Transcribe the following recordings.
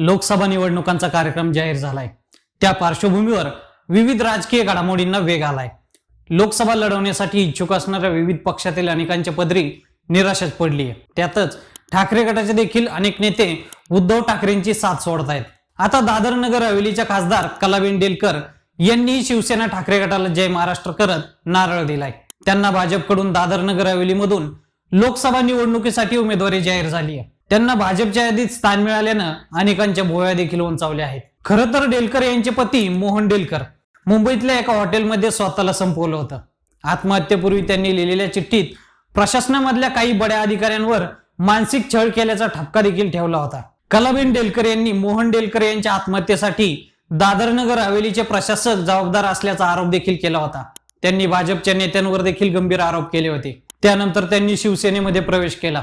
लोकसभा निवडणुकांचा कार्यक्रम जाहीर झालाय. त्या पार्श्वभूमीवर विविध राजकीय घडामोडींना वेग आलाय. लोकसभा लढवण्यासाठी इच्छुक असणाऱ्या विविध पक्षातील अनेकांच्या पदरी निराशाच पडली आहे त्यातच ठाकरे गटाचे देखील अनेक नेते उद्धव ठाकरेंची साथ सोडत आहेत आता दादर नगर हवेलीच्या खासदार कलाबेन डेलकर यांनी शिवसेना ठाकरे गटाला जय महाराष्ट्र करत नारळ दिलाय. त्यांना भाजपकडून दादर नगर हवेलीमधून लोकसभा निवडणुकीसाठी उमेदवारी जाहीर झाली आहे त्यांना भाजपच्या यादीत स्थान मिळाल्यानं अनेकांच्या भोवया देखील उंचावल्या आहेत. खरं तर डेलकर यांचे पती मोहन डेलकर मुंबईतल्या एका हॉटेलमध्ये स्वतःला संपवलं होतं. आत्महत्येपूर्वी त्यांनी लिहिलेल्या चिठ्ठीत प्रशासनामधल्या काही बड्या अधिकाऱ्यांवर मानसिक छळ केल्याचा ठपका देखील ठेवला होता. कलाबेन डेलकर यांनी मोहन डेलकर यांच्या आत्महत्येसाठी दादरनगर हवेलीचे प्रशासक जबाबदार असल्याचा आरोप देखील केला होता. त्यांनी भाजपच्या नेत्यांवर देखील गंभीर आरोप केले होते. त्यानंतर त्यांनी शिवसेनेमध्ये प्रवेश केला.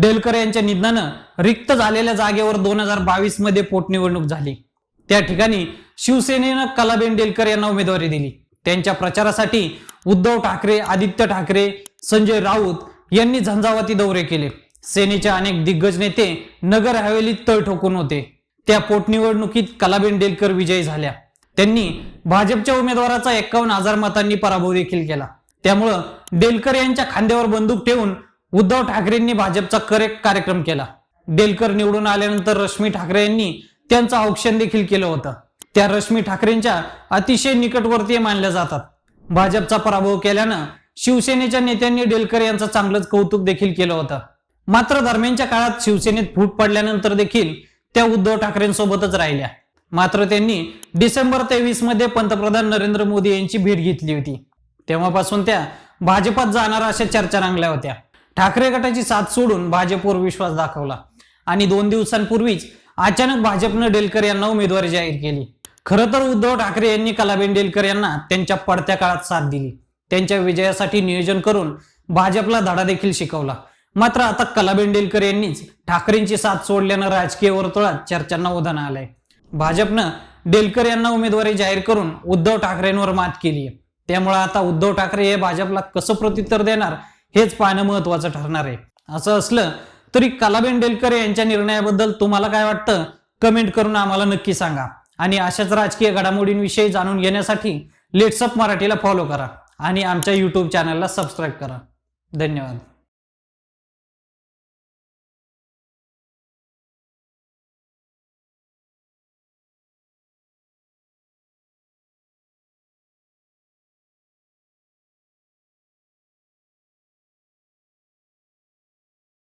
डेलकर यांच्या निधनानं रिक्त झालेल्या जागेवर दोन हजार बावीसमध्ये पोटनिवडणूक झाली. त्या ठिकाणी शिवसेनेनं कलाबेन डेलकर यांना उमेदवारी दिली. त्यांच्या प्रचारासाठी उद्धव ठाकरे आदित्य ठाकरे संजय राऊत यांनी झंझावाती दौरे केले. सेनेच्या अनेक दिग्गज नेते नगर हवेलीत तळ ठोकून होते. त्या पोटनिवडणुकीत कलाबेन डेलकर विजयी झाल्या. त्यांनी भाजपच्या उमेदवाराचा एक्कावन्न हजार मतांनी पराभव देखील केला. त्यामुळं डेलकर यांच्या खांद्यावर बंदूक ठेवून उद्धव ठाकरेंनी भाजपचा करेक्ट कार्यक्रम केला. डेलकर निवडून आल्यानंतर रश्मी ठाकरे यांनी त्यांचं औक्षण देखील केलं होतं. त्या रश्मी ठाकरेंच्या अतिशय निकटवर्तीय मानल्या जातात. भाजपचा पराभव केल्यानं शिवसेनेच्या नेत्यांनी डेलकर यांचं चांगलंच कौतुक देखील केलं होतं. मात्र दरम्यानच्या काळात शिवसेनेत फूट पडल्यानंतर देखील त्या उद्धव ठाकरेंसोबतच राहिल्या. मात्र त्यांनी डिसेंबर तेवीसमध्ये पंतप्रधान नरेंद्र मोदी यांची भेट घेतली होती. तेव्हापासून त्या भाजपात जाणार अशा चर्चा रंगल्या होत्या. ठाकरे गटाची साथ सोडून भाजपवर विश्वास दाखवला. आणि दोन दिवसांपूर्वीच अचानक भाजपनं डेलकर यांना उमेदवारी जाहीर केली. खरं तर उद्धव ठाकरे यांनी कलाबेन डेलकर यांना त्यांच्या पडत्या काळात साथ दिली. त्यांच्या विजयासाठी नियोजन करून भाजपला धडा देखील शिकवला. मात्र आता कलाबेन डेलकर यांनीच ठाकरेंची साथ सोडल्यानं राजकीय वर्तुळात चर्चांना उधाण आलंय. भाजपनं डेलकर यांना उमेदवारी जाहीर करून उद्धव ठाकरेंवर मात केली आहे त्यामुळे आता उद्धव ठाकरे हे भाजपला कसं प्रत्युत्तर देणार हेच पाहणं महत्वाचं ठरणार आहे. असं असलं तरी कलाबेन डेलकर यांच्या निर्णयाबद्दल तुम्हाला काय वाटतं? कमेंट करून आम्हाला नक्की सांगा. आणि अशाच राजकीय घडामोडींविषयी जाणून घेण्यासाठी लेट्सअप मराठीला फॉलो करा आणि आमच्या यूट्यूब चॅनलला सबस्क्राईब करा. धन्यवाद.